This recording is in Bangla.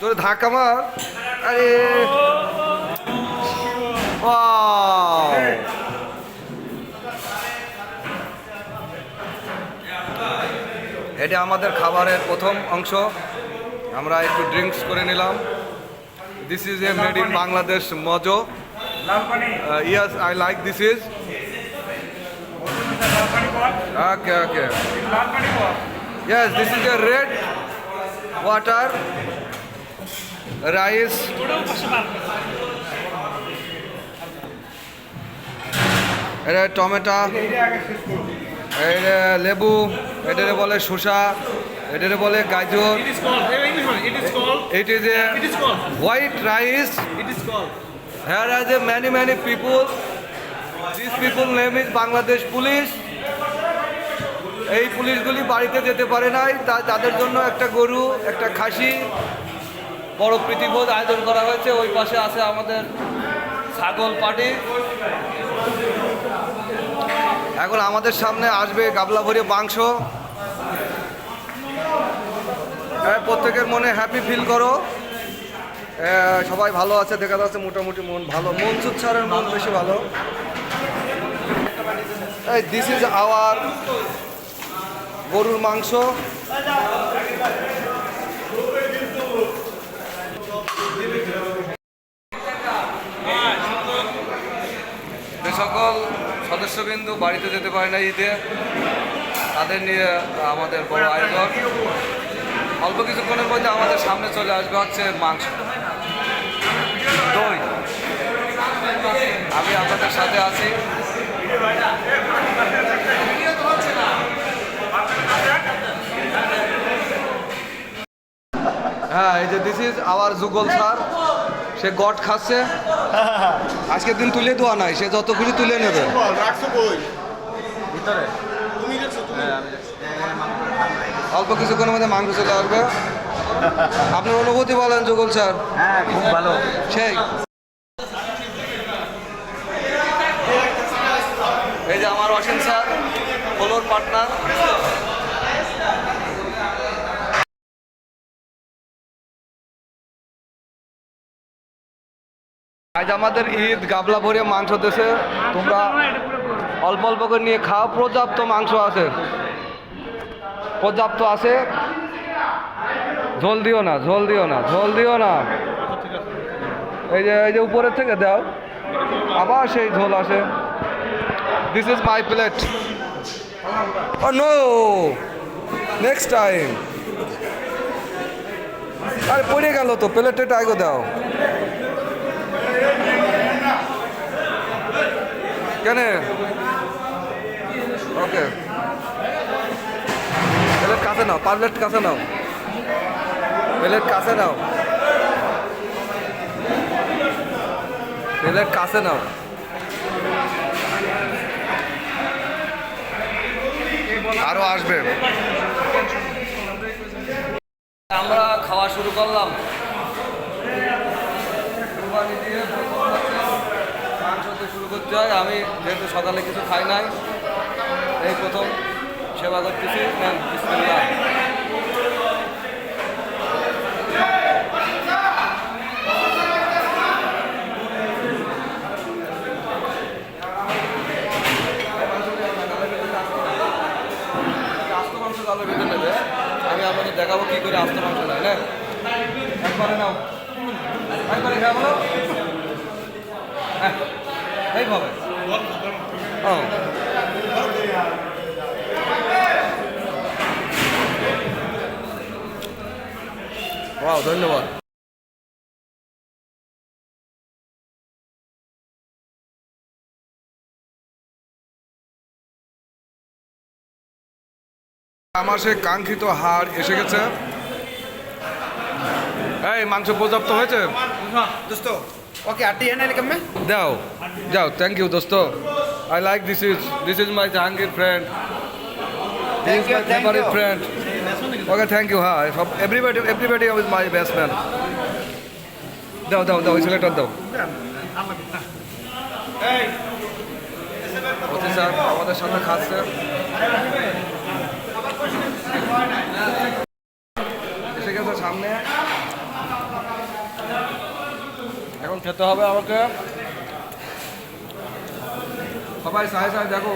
তোর ধাক্কা মার। আরে। এটা আমাদের খাবারের প্রথম অংশ। আমরা একটু ড্রিঙ্কস করে নিলাম। This is a made in Bangladesh Mojo yes I like this is okay okay Lal this is a red is লাল এটা টমেটো। এটা লেবু। এটারে বলে শসা। এটারে বলে গাজর। It is called, hey, English one, it is called, it is a it is called, white rice. Here is a many many people this people name is Bangladesh police এই পুলিশগুলি বাড়িতে যেতে পারে নাই। তা তাদের জন্য একটা গরু একটা খাসি। বড় প্রীতিবোধ আয়োজন করা হয়েছে। ওই পাশে আছে আমাদের ছাগল পাটি এখন আমাদের সামনে আসবে গাবলা ভরে মাংস প্রত্যেকের মনে হ্যাপি ফিল করো। সবাই ভালো আছে, দেখা যাচ্ছে মোটামুটি মন ভালো। মনসুদ স্যারের মন বেশি ভালো। দিস ইজ আওয়ার গরুর মাংস যে সকল সদস্যবিন্দু বাড়িতে যেতে পারে না ঈদে। তাদের নিয়ে আমাদের বড় আয়োজন। অল্প কিছুক্ষণের মধ্যে আমাদের সামনে চলে আসবে হচ্ছে মাংস। দই। আমি আপনাদের সাথে আছি। হ্যাঁ এই যে this is our Jugal sir say goat খাচ্ছে। আজকের দিন তুলে দেওয়া নাই সে যত খুশি তুলে নেবে। অল্প কিছুক্ষণের মধ্যে মাংস চলে আসবে। আপনার অনুভূতি বলেন যুগল স্যার। হ্যাঁ খুব ভালো। সেই। এই যে আমার অসীম স্যার ফলোর পার্টনার। আজ আমাদের ঈদ, গাবলা ভরে মাংস দেশে তোমরা অল্প অল্প করে নিয়ে খাও, পর্যাপ্ত মাংস আছে। পর্যাপ্ত আছে। ঝোল দিও না, ঝোল দিও না, ঝোল দিও না। এই যে এই যে উপরের থেকে দাও। আবার সেই ঝোল আসে। This is my plate oh no next time আরে, পড়ে গেল তো প্লেটে টাইগো দাও। কেন ওকে। প্লেট কাছে নাও প্লেট কাছে নাও। প্লেট কাছে নাও। প্লেট কাছে নাও। আরও আসবে। আমরা খাওয়া শুরু করলাম। দিয়ে প্রথম হচ্ছে মাংস দিয়ে শুরু করতে আমি যেহেতু সকালে কিছু খাই নাই, এই প্রথম সেবা করতেছি। বিসমিল্লাহ। আমি আপনাদের দেখাবো কি করে আস্ত মাংস না একবারে নাও। একবারে হ্যাঁ। এইভাবে। ও। ওয়াও ধন্যবাদ। আমার সেই কাঙ্ক্ষিত হাড় এসে গেছে। এই মাংস পর্যাপ্ত হয়েছে? দোস্ত। ওকে আটি এনে লিখম মে। দাও। যাও থ্যাংক ইউ দোস্ত। I like this is this is my Jahangir friend Thank you, thank you. Friend okay thank you হ্যাঁ সব everybody everybody is my best man দাও দাও দাও ওই দাও। অতি স্যার আমাদের সাথে খাচ্ছে। এসে গেছে সামনে। খেতে হবে আমাকে সবাই সাহে সাহে দেখো